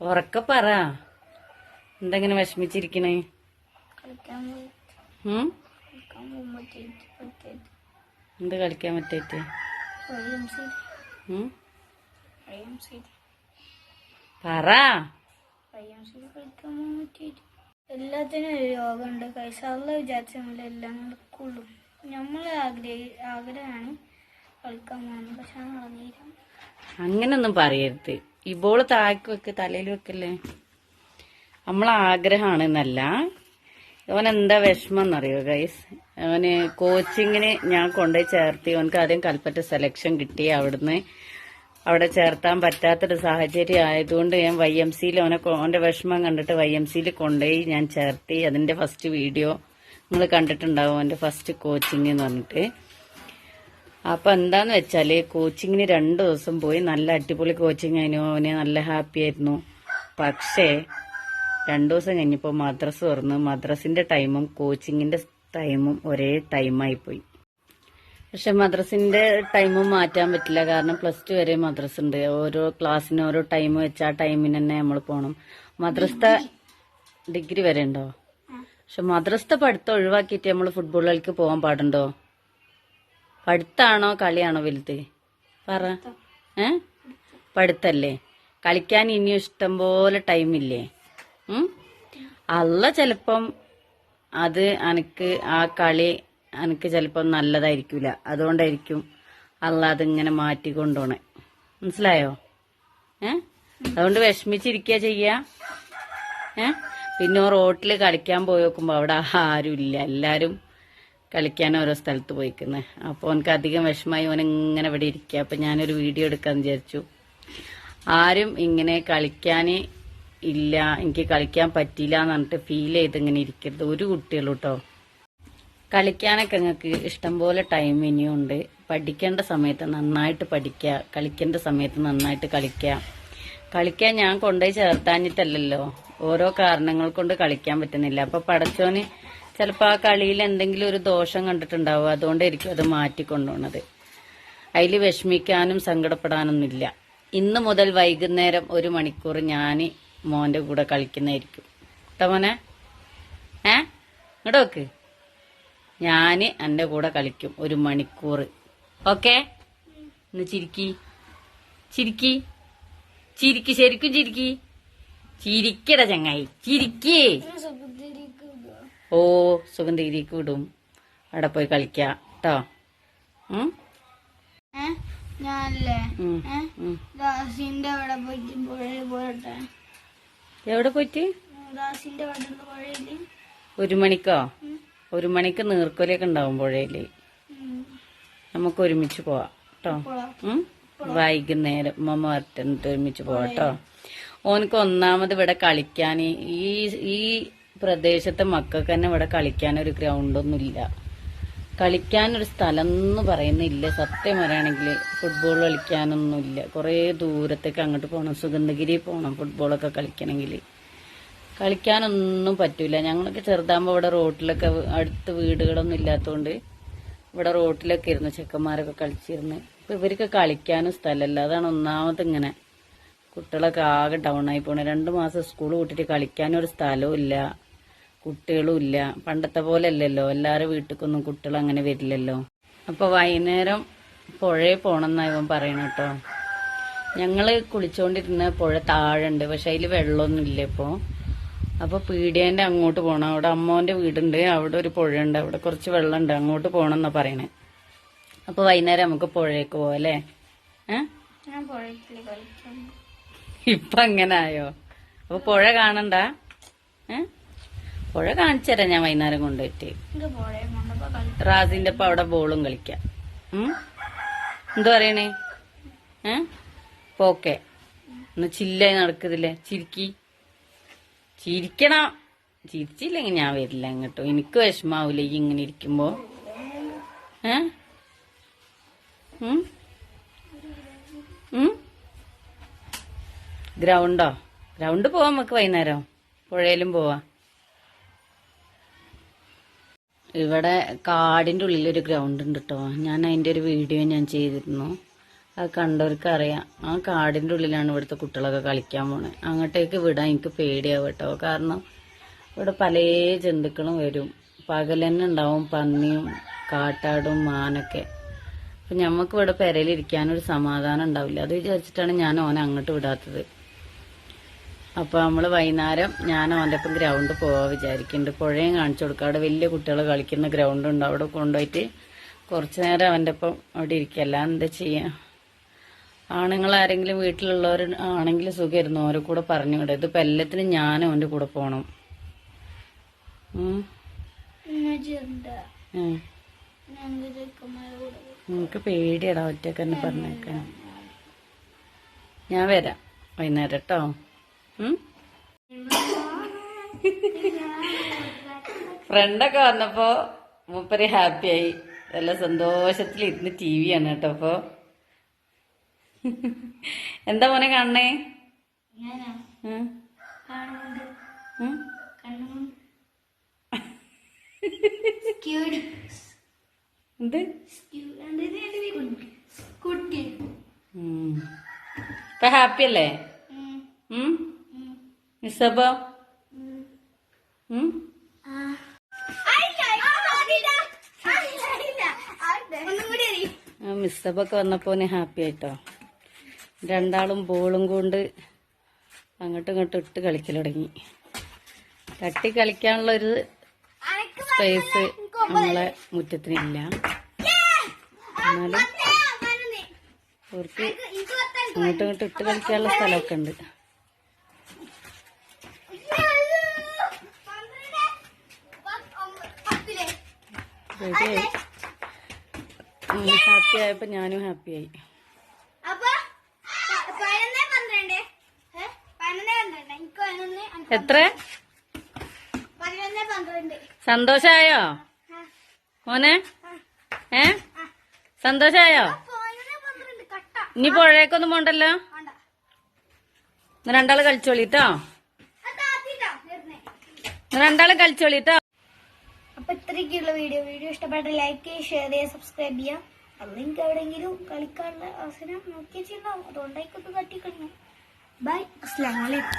ഉറക്കെ പറ. എന്തെങ്ങനെ വിഷമിച്ചിരിക്കണേ? എന്ത് കളിക്കാൻ പറ്റേറ്റ് പറ. എല്ലാത്തിനും ഒരു യോഗമുണ്ട് ഗൈസ് അല്ല വിചാരിച്ച നമ്മൾ എല്ലാം നടക്കുള്ളൂ. നമ്മൾ ആഗ്രഹ ആഗ്രഹമാണ് അങ്ങനൊന്നും പറയരുത്. ഇബോൾ ബോൾ താഴേക്ക് വെക്ക് തലയിൽ വെക്കല്ലേ. നമ്മളെ ആഗ്രഹമാണെന്നല്ല അവൻ എന്താ വിഷമം എന്നറിയോ ഗൈസ് അവന് കോച്ചിങ്ങിന് ഞാൻ കൊണ്ടുപോയി ചേർത്തി. അവനക്ക് ആദ്യം കൽപ്പറ്റ സെലക്ഷൻ കിട്ടി അവിടുന്ന്. അവിടെ ചേർത്താൻ പറ്റാത്തൊരു സാഹചര്യം ആയതുകൊണ്ട് ഞാൻ വൈ എം സിയിൽ അവനെ അവന്റെ വിഷമം കണ്ടിട്ട് വൈ എം സിയിൽ കൊണ്ടുപോയി ഞാൻ ചേർത്തി. അതിന്റെ ഫസ്റ്റ് വീഡിയോ നിങ്ങൾ കണ്ടിട്ടുണ്ടാവും അവന്റെ ഫസ്റ്റ് കോച്ചിങ് എന്ന് പറഞ്ഞിട്ട്. അപ്പൊ എന്താന്ന് വെച്ചാൽ കോച്ചിങ്ങിന് രണ്ടു ദിവസം പോയി നല്ല അടിപൊളി കോച്ചിങ് ആയിരുന്നു. അവന് നല്ല ഹാപ്പി ആയിരുന്നു. പക്ഷേ രണ്ടു ദിവസം കഴിഞ്ഞപ്പോ മദ്രസ് തുറന്ന് മദ്രസിന്റെ ടൈമും കോച്ചിങ്ങിന്റെ ടൈമും ഒരേ ടൈമായി പോയി. പക്ഷെ മദ്രസിന്റെ ടൈമും മാറ്റാൻ പറ്റില്ല. കാരണം പ്ലസ് ടു വരെ മദ്രസ് ഉണ്ട്. ഓരോ ക്ലാസ്സിന് ഓരോ ടൈം വെച്ച് ആ ടൈമിന് തന്നെ നമ്മൾ പോകണം മദ്രസത്തെ ഡിഗ്രി വരെ ഉണ്ടോ? പക്ഷെ മദ്രസത്തെ പഠിത്തം ഒഴിവാക്കിയിട്ട് നമ്മൾ ഫുട്ബോൾ കളിക്ക് പോകാൻ പാടുണ്ടോ? പഠിത്താണോ കളിയാണോ വലുത്? പറ. ഏ? പഠിത്തല്ലേ? കളിക്കാൻ ഇനിയും ഇഷ്ടം പോലെ ടൈമില്ലേ അല്ല ചിലപ്പം അത് അനക്ക് ആ കളി അനക്ക് ചിലപ്പം നല്ലതായിരിക്കൂല. അതുകൊണ്ടായിരിക്കും അല്ല അതിങ്ങനെ മാറ്റി കൊണ്ടുപോണേ മനസ്സിലായോ? ഏ? അതുകൊണ്ട് വിഷമിച്ചിരിക്കുക ചെയ്യ. ഏ? പിന്നെ റോട്ടിൽ കളിക്കാൻ പോയി നോക്കുമ്പോ അവിടെ ആരുമില്ല എല്ലാരും കളിക്കാൻ ഓരോ സ്ഥലത്ത് പോയിക്കുന്നത് അപ്പോൾ ഓനക്ക് അധികം വിഷമായി ഓൻ ഇങ്ങനെ ഇവിടെ ഇരിക്കുക അപ്പം ഞാനൊരു വീഡിയോ എടുക്കാൻ വിചാരിച്ചു. ആരും ഇങ്ങനെ കളിക്കാൻ ഇല്ല. എനിക്ക് കളിക്കാൻ പറ്റില്ല എന്ന് പറഞ്ഞിട്ട് ഫീൽ ചെയ്ത് ഇങ്ങനെ ഇരിക്കരുത്. ഒരു കുട്ടികളും കേട്ടോ കളിക്കാനൊക്കെ നിങ്ങൾക്ക് ഇഷ്ടംപോലെ ടൈം ഇനിയും ഉണ്ട്. പഠിക്കേണ്ട സമയത്ത് നന്നായിട്ട് പഠിക്കുക കളിക്കേണ്ട സമയത്ത് നന്നായിട്ട് കളിക്കുക കളിക്കാൻ ഞാൻ കൊണ്ടുപോയി ചേർത്താഞ്ഞിട്ടല്ലല്ലോ. ഓരോ കാരണങ്ങൾ കൊണ്ട് കളിക്കാൻ പറ്റുന്നില്ല. അപ്പൊ പടച്ചോന് ചിലപ്പോ ആ കളിയിൽ എന്തെങ്കിലും ഒരു ദോഷം കണ്ടിട്ടുണ്ടാവും. അതുകൊണ്ടായിരിക്കും അത് മാറ്റിക്കൊണ്ടുപോണത് അതിൽ വിഷമിക്കാനും സങ്കടപ്പെടാനൊന്നുമില്ല. ഇന്ന് മുതൽ വൈകുന്നേരം ഒരു മണിക്കൂർ ഞാൻ മോന്റെ കൂടെ കളിക്കുന്നതായിരിക്കും. കേട്ടോ മോനെ? ഏ? ഇങ്ങോട്ട് നോക്ക്. ഞാൻ എന്റെ കൂടെ കളിക്കും ഒരു മണിക്കൂർ. ഓക്കെ? ഇന്ന് ചിരിക്കി. ചിരിക്കി. ചിരിക്കി. ശരിക്കും ചിരിക്കി. ചിരിക്കട ചങ്ങായി. ചിരിക്കേ. ഓ സുഗന്ധിഗിരിക്ക് വിടും അവിടെ പോയി കളിക്ക കേട്ടോ എവിടെ പോയിട്ട്? ഒരു മണിക്കോ? ഒരു മണിക്ക് നീർക്കൊലൊക്കെ ഉണ്ടാവും പുഴയിൽ. നമുക്ക് ഒരുമിച്ച് പോവാം കേട്ടോ വൈകുന്നേരം ഉമ്മ വരട്ടിട്ട് ഒരുമിച്ച് പോവാം കേട്ടോ ഓനക്ക് ഒന്നാമത് ഇവിടെ കളിക്കാൻ ഈ ഈ പ്രദേശത്തെ മക്കൾക്ക് തന്നെ ഇവിടെ കളിക്കാനൊരു ഗ്രൗണ്ടൊന്നും ഇല്ല കളിക്കാൻ ഒരു സ്ഥലം എന്ന് പറയുന്നില്ല. സത്യം പറയുകയാണെങ്കിൽ ഫുട്ബോൾ കളിക്കാനൊന്നുമില്ല. കുറേ ദൂരത്തേക്ക് അങ്ങോട്ട് പോകണം സുഗന്ധഗിരി പോകണം ഫുട്ബോളൊക്കെ കളിക്കണമെങ്കിൽ കളിക്കാനൊന്നും പറ്റൂല. ഞങ്ങളൊക്കെ ചെറുതാകുമ്പോൾ ഇവിടെ റോട്ടിലൊക്കെ അടുത്ത് വീടുകളൊന്നും ഇല്ലാത്തതുകൊണ്ട് ഇവിടെ റോട്ടിലൊക്കെ ഇരുന്ന് ചെക്കന്മാരൊക്കെ കളിച്ചിരുന്ന്. ഇപ്പൊ ഇവർക്ക് കളിക്കാനും സ്ഥലമല്ല. അതാണ് ഒന്നാമത് ഇങ്ങനെ. കുട്ടികളൊക്കെ ആകെ ഡൗൺ ആയി പോണേ. രണ്ട് മാസം സ്കൂൾ വിട്ടിട്ട് കളിക്കാനൊരു സ്ഥലവും ഇല്ല. കുട്ടികളും ഇല്ല. പണ്ടത്തെ പോലെ അല്ലല്ലോ എല്ലാവരും വീട്ടിലൊന്നും കുട്ടികൾ അങ്ങനെ വരില്ലല്ലോ. അപ്പൊ വൈകുന്നേരം പുഴയിൽ പോണെന്നാ ഇവൻ പറയണ കേട്ടോ. ഞങ്ങൾ കുളിച്ചോണ്ടിരുന്ന പുഴ താഴെ ഉണ്ട് പക്ഷെ അതിൽ വെള്ളമൊന്നും ഇല്ല ഇപ്പോ. അപ്പൊ പീഡിയന്റെ അങ്ങോട്ട് പോണം. അവിടെ അമ്മോന്റെ വീടുണ്ട്. അവിടെ ഒരു പുഴയുണ്ട്. അവിടെ കുറച്ച് വെള്ളമുണ്ട്. അങ്ങോട്ട് പോകണം എന്നാ പറയണേ. അപ്പൊ വൈകുന്നേരം നമുക്ക് പുഴയ്ക്ക് പോവാം അല്ലേ? ഇപ്പൊ അങ്ങനെ ആയോ? അപ്പൊ പുഴ കാണണ്ട? ഏ? പുഴ കാണിച്ചു തരാം ഞാൻ വൈകുന്നേരം കൊണ്ടുപോയിട്ട്. റാസിന്റെ ഒപ്പം അവിടെ ബോളും കളിക്കാം? എന്താ പറയണേ? ഏ? പോക്കെ ഒന്ന് ചില്ലായി നടക്കുന്നില്ലേ ചിരിക്കി. ചിരിക്കണം. ചിരിച്ചില്ലെങ്കിൽ ഞാൻ വരില്ല ഇങ്ങോട്ടോ എനിക്ക് വിഷമാവൂല ഈ ഇങ്ങനെ ഇരിക്കുമ്പോ. ഏ? ഗ്രൗണ്ടോ? ഗ്രൗണ്ട് പോവാം നമുക്ക് വൈകുന്നേരം. പുഴയിലും പോവാം. ഇവിടെ കാടിന്റെ ഉള്ളിലൊരു ഗ്രൗണ്ട് ഉണ്ട് കേട്ടോ ഞാൻ അതിന്റെ ഒരു വീഡിയോ ഞാൻ ചെയ്തിരുന്നു. അത് കണ്ടവർക്ക് അറിയാം ആ കാടിന്റെ ഉള്ളിലാണ് ഇവിടുത്തെ കുട്ടികളൊക്കെ കളിക്കാൻ പോണത് അങ്ങോട്ടേക്ക് വിടാൻ എനിക്ക് പേടിയാവും കേട്ടോ. കാരണം ഇവിടെ പല ജന്തുക്കളും വരും. പകൽ തന്നെ ഉണ്ടാവും പന്നിയും കാട്ടാടും മാനൊക്കെ. അപ്പം ഞമ്മക്ക് ഇവിടെ പെരയിലിരിക്കാനൊരു സമാധാനം ഉണ്ടാവില്ല. അത് വിചാരിച്ചിട്ടാണ് ഞാൻ ഓനെ അങ്ങോട്ട് വിടാത്തത്. അപ്പൊ നമ്മൾ വൈകുന്നേരം ഞാൻ ഓന്റെ ഒപ്പം ഗ്രൗണ്ട് പോവാ വിചാരിക്കുന്നുണ്ട് പുഴയും കാണിച്ചു കൊടുക്കുക അവിടെ വലിയ കുട്ടികൾ കളിക്കുന്ന ഗ്രൗണ്ട് ഉണ്ട് അവിടെ കൊണ്ടുപോയിട്ട് കുറച്ചു നേരം അവന്റെ ഒപ്പം അവിടെ ഇരിക്കല്ല എന്താ ചെയ്യാ? ആണുങ്ങൾ ആരെങ്കിലും വീട്ടിലുള്ളവർ ആണെങ്കിൽ സുഖമായിരുന്നു ഓരോ കൂടെ പറഞ്ഞു വിടും. ഇതിപ്പോ എല്ലാത്തിനും ഞാനും അവന്റെ കൂടെ പോണം. നിനക്ക് പേടിയടാ ഒറ്റക്കന്നെ പറഞ്ഞേക്കാം പറഞ്ഞേക്കാൻ. ഞാൻ വരാം വൈകുന്നേരം കേട്ടോ ഫ്രണ്ടൊക്കെ വന്നപ്പോ മൂപ്പര് ഹാപ്പിയായി. നല്ല സന്തോഷത്തിൽ ഇരുന്ന് ടി വി ആണ് കേട്ടോ അപ്പൊ എന്താ മോനെ കാണണേ? എന്ത്? ഇപ്പൊ ഹാപ്പി അല്ലേ ആ മിസ്സബൊക്കെ വന്നപ്പോ ഹാപ്പി ആയിട്ടോ രണ്ടാളും ബോളും കൊണ്ട് അങ്ങോട്ടും ഇങ്ങോട്ടും ഇട്ട് കളിക്കൽ തുടങ്ങി തട്ടി കളിക്കാനുള്ള ഒരു സ്പേസ് നമ്മളെ മുറ്റത്തിനില്ല എന്നാലും. അവർക്ക് അങ്ങോട്ടും ഇങ്ങോട്ടും ഇട്ട് കളിക്കാനുള്ള സ്ഥലമൊക്കെ ഉണ്ട് ഹാപ്പി ആയപ്പോ ഞാനും ഹാപ്പിയായി. എത്ര? സന്തോഷായോ? മോനെ? ഏ? സന്തോഷായോ? ഇനി പുഴയൊക്കൊന്നും പോണ്ടല്ലോ? രണ്ടാൾ കളിച്ചോളിട്ടോ രണ്ടാൾ കളിച്ചോളിട്ടോ അപ്പൊ ഇത്രയ്ക്കുള്ള വീഡിയോ വീഡിയോ ഇഷ്ടപ്പെട്ട ലൈക്ക് ചെയ്യുക ഷെയർ ചെയ്യുക സബ്സ്ക്രൈബ് ചെയ്യുക. അല്ലെങ്കിൽ എവിടെയെങ്കിലും കളിക്കാനുള്ള അവസരം നോക്കി ചെയ്യണ്ടാവും അതുകൊണ്ടായിക്കൊന്ന് തട്ടിക്കളഞ്ഞു ബൈ അസ്ലാം വലൈക്കും